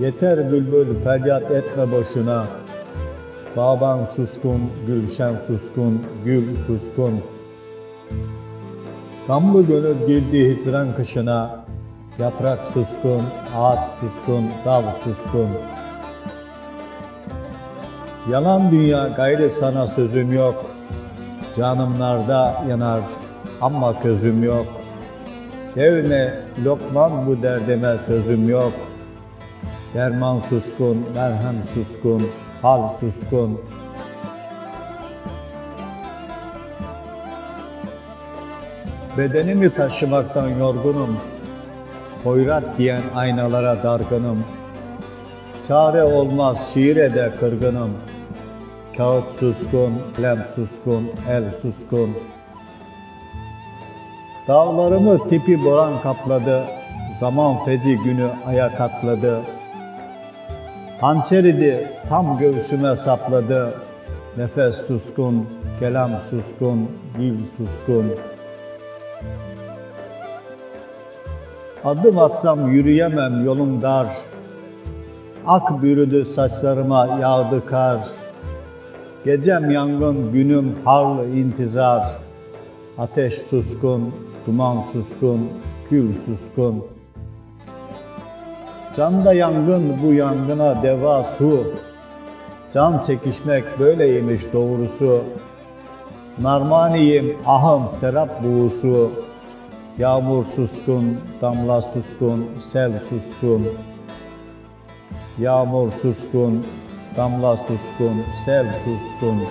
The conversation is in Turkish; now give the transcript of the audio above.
Yeter bülbül feryat etme boşuna. Baban suskun, gülşen suskun, gül suskun. Gamlı gönül girdi hicran kışına. Yaprak suskun, ağaç suskun, dal suskun. Yalan dünya gayrı sana sözüm yok. Canımlarda yanar ama közüm yok. Devne lokman bu derdime çözüm yok. Derman suskun, merhem suskun, hal suskun. Bedenimi taşımaktan yorgunum. Hoyrat diyen aynalara dargınım. Çare olmaz şiire de kırgınım. Kağıt suskun, kalem suskun, el suskun. Dağlarımı tipi boran kapladı. Zaman feci günü aya katladı. Hançeridi tam göğsüme sapladı. Nefes suskun, kelam suskun, dil suskun. Adım atsam yürüyemem yolum dar. Ak bürüdü saçlarıma yağdı kar. Gecem yangın, günüm harlı intizar. Ateş suskun, duman suskun, kül suskun. Canda yangın bu yangına deva su. Can çekişmek böyleymiş doğrusu. Narmaniyim ahım serap buğusu. Yağmur suskun, damla suskun, sel suskun. Yağmur suskun, damla suskun, sel suskun.